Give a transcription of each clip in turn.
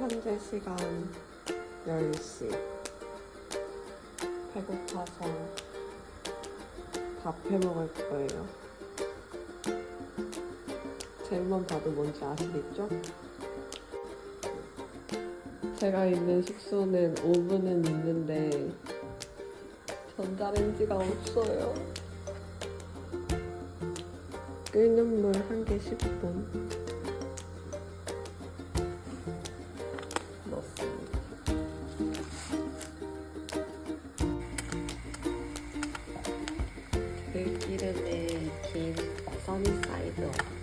현재 시간 10시. 배고파서 밥 해 먹을 거예요. 제목만 봐도 뭔지 아시겠죠? 제가 있는 숙소는 오븐은 있는데 전자레인지가 없어요. 끓는 물 한 개 10분 써니사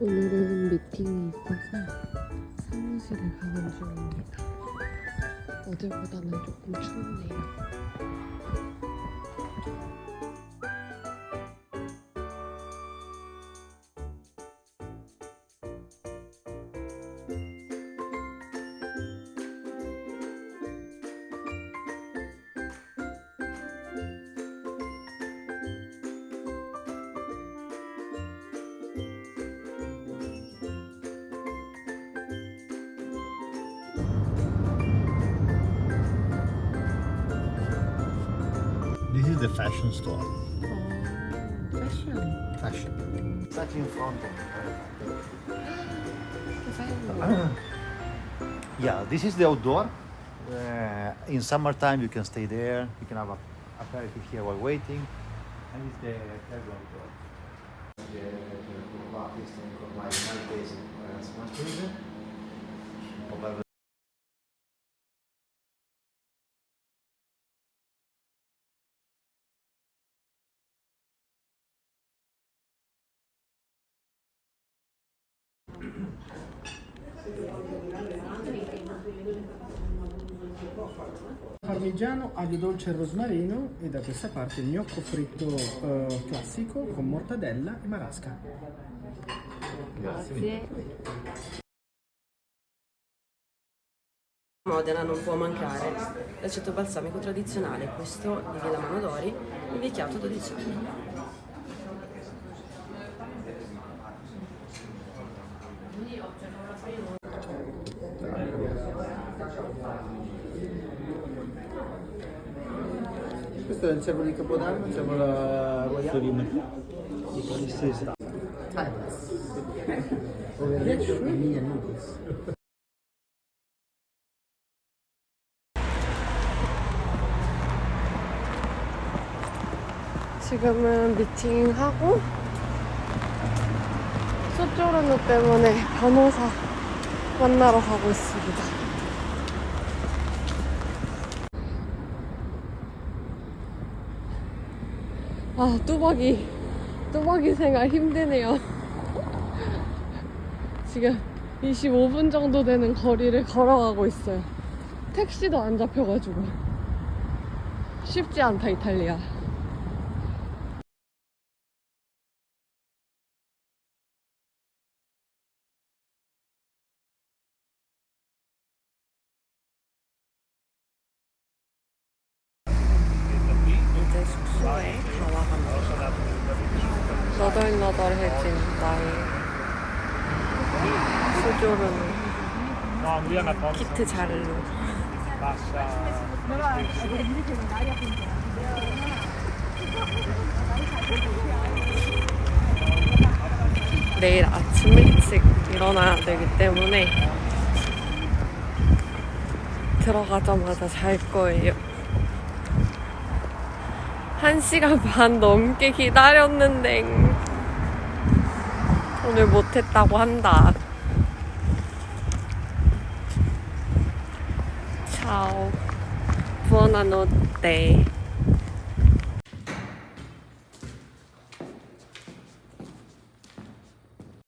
오늘은 미팅이 있어서 사무실에 가는 중입니다. 어제보다는 조금 춥네요. the fashion store. Oh, fashion. Fashion. Such in front of uh, yeah, this is the outdoor. Uh, in summertime, you can stay there. You can have a aperitif here while waiting. And it's the outdoor. Yeah, Parmigiano, aglio dolce e rosmarino e da questa parte il gnocco fritto eh, classico con mortadella e marasca. Grazie. Modena non può mancare l'aceto balsamico tradizionale, questo di Villa Manodori, invecchiato 12 anni. Questo è il cervo di Capodanno, il cervo la royale. 지금은 미팅하고 소쪼르노 때문에 변호사 만나러 가고 있습니다. 아, 뚜벅이, 뚜벅이 생활 힘드네요. 지금 25분 정도 되는 거리를 걸어가고 있어요. 택시도 안 잡혀가지고. 쉽지 않다, 이탈리아. 이제 숙소에 다 와갑니다. 너덜너덜해진 나의 수조는 키트 자르 내일 아침 일찍 일어나야 되기 때문에 들어가자마자 잘 거예요. 한 시간 반 넘게 기다렸는데 오늘 못했다고 한다. 차오. 부어나노떼.